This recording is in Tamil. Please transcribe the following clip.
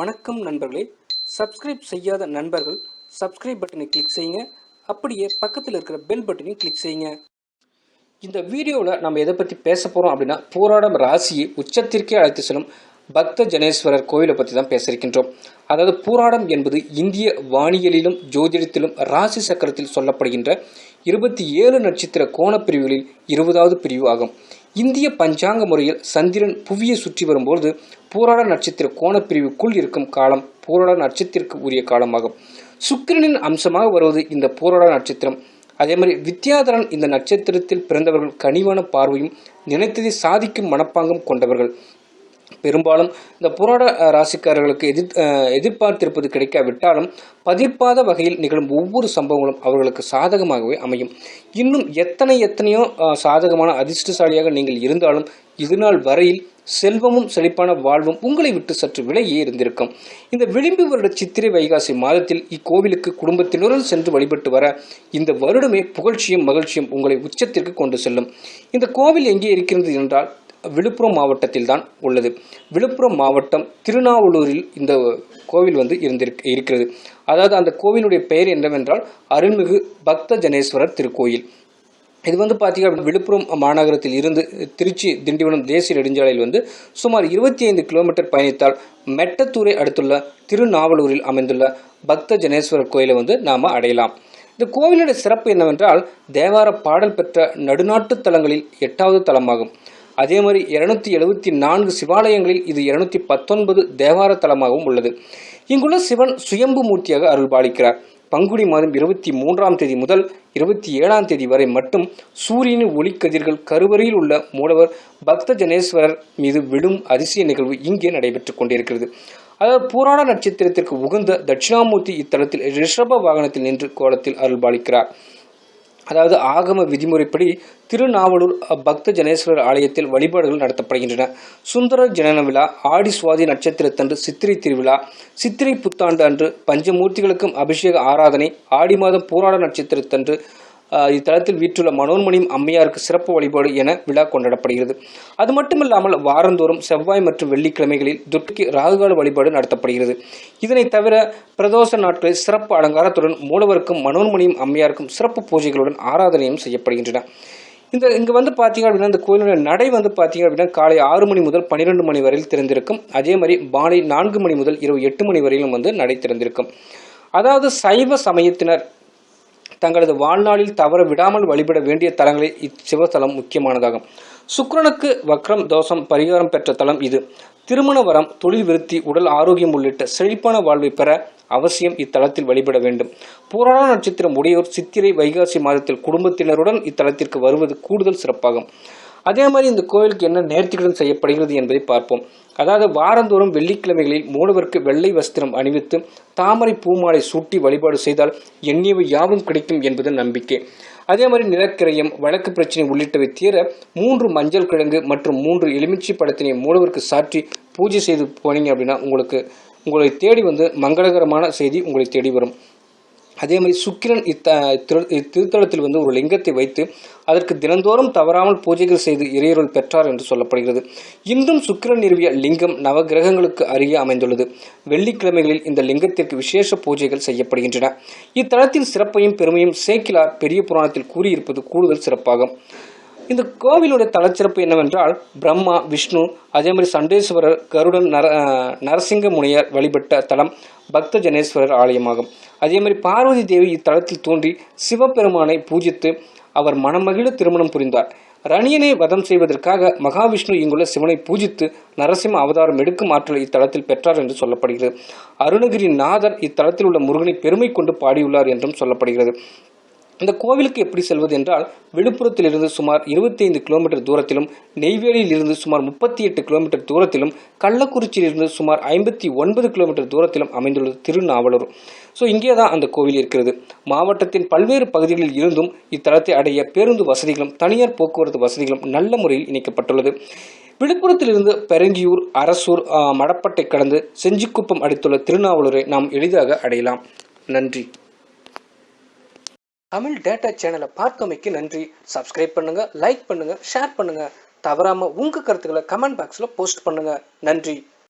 வணக்கம் நண்பர்களே. சப்ஸ்கிரைப் செய்யாத நண்பர்கள் சப்ஸ்கிரைப் பட்டனை கிளிக் செய்யுங்க. அப்படியே பக்கத்தில் இருக்கிற பெல் பட்டனையும் கிளிக் செய்யுங்க. இந்த வீடியோவில் நம்ம எதை பற்றி பேச போகிறோம் அப்படின்னா போராடம் ராசியை உச்சத்திற்கே அழைத்து செல்லும் பக்த ஜனேஸ்வரர் கோவிலை பற்றி தான் பேசியிருக்கின்றோம் அதாவது பூராடம் என்பது இந்திய வானியலிலும் ஜோதிடத்திலும் ராசி சக்கரத்தில் சொல்லப்படுகின்ற இருபத்தி ஏழு நட்சத்திர கோணப்பிரிவுகளில் இருபதாவது பிரிவு ஆகும். இந்திய பஞ்சாங்க முறையில் சந்திரன் புவியை சுற்றி வரும்போது பூராட நட்சத்திர கோணப்பிரிவுக்குள் இருக்கும் காலம் பூராட நட்சத்திரக்கு உரிய காலமாகும். சுக்கிரனின் அம்சமாக வருவது இந்த பூராட நட்சத்திரம். அதே மாதிரி வித்யாதரன் இந்த நட்சத்திரத்தில் பிறந்தவர்கள் கனிவான பார்வையும் நினைத்ததை சாதிக்கும் மனப்பாங்கும் கொண்டவர்கள். பெரும்பாலும் இந்த புராட ராசிக்காரர்களுக்கு எதிர் எதிர்பார்த்திருப்பது கிடைக்காவிட்டாலும் பதிர்ப்பாத வகையில் நிகழும் ஒவ்வொரு சம்பவங்களும் அவர்களுக்கு சாதகமாகவே அமையும். இன்னும் எத்தனை எத்தனையோ சாதகமான அதிர்ஷ்டசாலியாக நீங்கள் இருந்தாலும் இதுநாள் வரையில் செல்வமும் செழிப்பான வாழ்வும் உங்களை விட்டு சற்று விலையே இருந்திருக்கும். இந்த விளிம்பு வருட சித்திரை வைகாசி மாதத்தில் இக்கோவிலுக்கு குடும்பத்தினருடன் சென்று வழிபட்டு வர இந்த வருடமே புகழ்ச்சியும் மகிழ்ச்சியும் உங்களை உச்சத்திற்கு கொண்டு செல்லும். இந்த கோவில் எங்கே இருக்கிறது என்றால் விழுப்புரம் மாவட்டத்தில் தான் உள்ளது. விழுப்புரம் மாவட்டம் திருநாவலூரில் இந்த கோவில் வந்து இருந்திருக் இருக்கிறது. அதாவது அந்த கோவிலுடைய பெயர் என்னவென்றால் அருள்மிகு பக்த ஜனேஸ்வரர் திருக்கோயில். இது வந்து பார்த்தீங்க அப்படின்னா விழுப்புரம் மாநகரத்தில் இருந்து திருச்சி திண்டிவனம் தேசிய நெடுஞ்சாலையில் வந்து சுமார் இருபத்தி ஐந்து கிலோமீட்டர் பயணித்தால் மெட்டத்தூரை அடுத்துள்ள திருநாவலூரில் அமைந்துள்ள பக்த ஜனேஸ்வரர் கோயிலை வந்து நாம் அடையலாம். இந்த கோவிலுடைய சிறப்பு என்னவென்றால் தேவார பாடல் பெற்ற நடுநாட்டு தலங்களில் எட்டாவது தலமாகும். அதே மாதிரி இருநூத்தி எழுபத்தி நான்கு சிவாலயங்களில் இது இருநூத்தி பத்தொன்பது தேவார தலமாகவும் உள்ளது. இங்குள்ள சிவன் சுயம்பு மூர்த்தியாக அருள்பாலிக்கிறார். பங்குனி மாதம் இருபத்தி மூன்றாம் தேதி முதல் இருபத்தி ஏழாம் தேதி வரை மட்டும் சூரியனின் ஒளிக்கதிர்கள் கருவறையில் உள்ள மூலவர் பக்த ஜனேஸ்வரர் மீது விழும் அதிசய நிகழ்வு இங்கே நடைபெற்றுக் கொண்டிருக்கிறது. அதாவது புராண நட்சத்திரத்திற்கு உகந்த தட்சிணாமூர்த்தி இத்தலத்தில் ரிஷப வாகனத்தில் நின்று கோலத்தில் அருள்பாலிக்கிறார். அதாவது ஆகம விதிமுறைப்படி திருநாவலூர் பக்த ஜனேஸ்வரர் ஆலயத்தில் வழிபாடுகள் நடத்தப்படுகின்றன. சுந்தர ஜனன விழா ஆடி சுவாதி நட்சத்திரத்தன்று சித்திரை திருவிழா சித்திரை புத்தாண்டு அன்று பஞ்சமூர்த்திகளுக்கும் அபிஷேக ஆராதனை ஆடி மாதம் பூராட நட்சத்திரத்தன்று இத்தலத்தில் வீற்றுள்ள மனோன்மணியும் அம்மையாருக்கு சிறப்பு வழிபாடு என விழா கொண்டாடப்படுகிறது. அது மட்டுமில்லாமல் வாரந்தோறும் செவ்வாய் மற்றும் வெள்ளிக்கிழமைகளில் துர்க்கி ராகுகால வழிபாடு நடத்தப்படுகிறது. இதனை தவிர பிரதோஷ நாட்களில் சிறப்பு அலங்காரத்துடன் மூலவருக்கும் மனோன்மணியும் அம்மையாருக்கும் சிறப்பு பூஜைகளுடன் ஆராதனையும் செய்யப்படுகின்றன. இந்த இங்கே வந்து பார்த்தீங்க அப்படின்னா இந்த கோயிலுடைய நடை வந்து பார்த்தீங்க அப்படின்னா காலை ஆறு மணி முதல் பன்னிரெண்டு மணி வரையில் திறந்திருக்கும். அதே மாதிரி மாலை நான்கு மணி முதல் இரவு எட்டு மணி வரையிலும் வந்து நடை திறந்திருக்கும். அதாவது சைவ சமயத்தினர் தங்களது வாழ்நாளில் தவற விடாமல் வழிபட வேண்டிய தலங்களில் இச்சிவத்தலம் முக்கியமானதாகும். சுக்ரனுக்கு வக்ரம் தோஷம் பரிகாரம் பெற்ற தலம் இது. திருமண வரம் தொழில் விருத்தி உடல் ஆரோக்கியம் உள்ளிட்ட செழிப்பான வாழ்வை பெற அவசியம் இத்தலத்தில் வழிபட வேண்டும். புராண நட்சத்திரம் உடையோர் சித்திரை வைகாசி மாதத்தில் குடும்பத்தினருடன் இத்தலத்திற்கு வருவது கூடுதல் சிறப்பாகும். அதே மாதிரி இந்த கோயிலுக்கு என்ன நேர்த்திக்கடன் செய்யப்படுகிறது என்பதை பார்ப்போம். அதாவது வாரந்தோறும் வெள்ளிக்கிழமைகளில் மூலவருக்கு வெள்ளை வஸ்திரம் அணிவித்து தாமரை பூமாலை சூட்டி வழிபாடு செய்தால் எண்ணியவை யாவும் கிடைக்கும் என்பது நம்பிக்கை. அதே மாதிரி நிலக்கிரயம் வழக்கு பிரச்சனை உள்ளிட்டவை தீர மூன்று மஞ்சள் கிழங்கு மற்றும் மூன்று எலுமிச்சை பழத்தினை மூலவருக்கு சாற்றி பூஜை செய்து போனீங்க அப்படின்னா உங்களுக்கு உங்களை தேடி வந்து மங்களகரமான செய்தி உங்களை தேடி வரும். அதே மாதிரி சுக்கிரன் இத்த திருத்தலத்தில் வந்து ஒரு லிங்கத்தை வைத்து அதற்கு தினந்தோறும் தவறாமல் பூஜைகள் செய்து இறையருள் பெற்றார் என்று சொல்லப்படுகிறது. இன்றும் சுக்கிரன் நிறுவிய லிங்கம் நவகிரகங்களுக்கு அருகே அமைந்துள்ளது. வெள்ளிக்கிழமைகளில் இந்த லிங்கத்திற்கு விசேஷ பூஜைகள் செய்யப்படுகின்றன. இத்தலத்தின் சிறப்பையும் பெருமையும் சேக்கிலார் பெரிய புராணத்தில் கூறியிருப்பது கூடுதல் சிறப்பாகும். இந்த கோவிலுடைய தலச்சிறப்பு என்னவென்றால் பிரம்மா விஷ்ணு அதே மாதிரி சண்டேஸ்வரர் கருடன் நர நரசிங்க முனியர் வழிபட்ட தலம் பக்த ஜனேஸ்வரர் ஆலயமாகும். அதே மாதிரி பார்வதி தேவி இத்தலத்தில் தோன்றி சிவபெருமானை பூஜித்து அவர் மனமகிழ திருமணம் புரிந்தார். ரணியனை வதம் செய்வதற்காக மகாவிஷ்ணு இங்குள்ள சிவனை பூஜித்து நரசிம்ம அவதாரம் எடுக்கும் ஆற்றலை இத்தலத்தில் பெற்றார் என்று சொல்லப்படுகிறது. அருணகிரி நாதர் இத்தலத்தில் உள்ள முருகனை பெருமை கொண்டு பாடியுள்ளார் என்றும் சொல்லப்படுகிறது. இந்த கோவிலுக்கு எப்படி செல்வது என்றால் விழுப்புரத்திலிருந்து சுமார் 25 கிலோமீட்டர் தூரத்திலும் நெய்வேலியில் இருந்து சுமார் முப்பத்தி எட்டு கிலோமீட்டர் தூரத்திலும் கள்ளக்குறிச்சியிலிருந்து சுமார் ஐம்பத்தி ஒன்பது கிலோமீட்டர் தூரத்திலும் அமைந்துள்ளது திருநாவலூர். ஸோ இங்கே தான் அந்த கோவில் இருக்கிறது. மாவட்டத்தின் பல்வேறு பகுதிகளில் இருந்தும் இத்தலத்தை அடைய பேருந்து வசதிகளும் தனியார் போக்குவரத்து வசதிகளும் நல்ல முறையில் இணைக்கப்பட்டுள்ளது. விழுப்புரத்திலிருந்து பெருங்கியூர் அரசூர் மடப்பட்டை கடந்து செஞ்சிக்குப்பம் அடித்துள்ள திருநாவலூரை நாம் எளிதாக அடையலாம். நன்றி. தமிழ் டேட்டா சேனலை பார்த்தமைக்கு நன்றி. சப்ஸ்கிரைப் பண்ணுங்க லைக் பண்ணுங்க ஷேர் பண்ணுங்க. தவறாம உங்க கருத்துக்களை கமெண்ட் பாக்ஸ்ல போஸ்ட் பண்ணுங்க. நன்றி.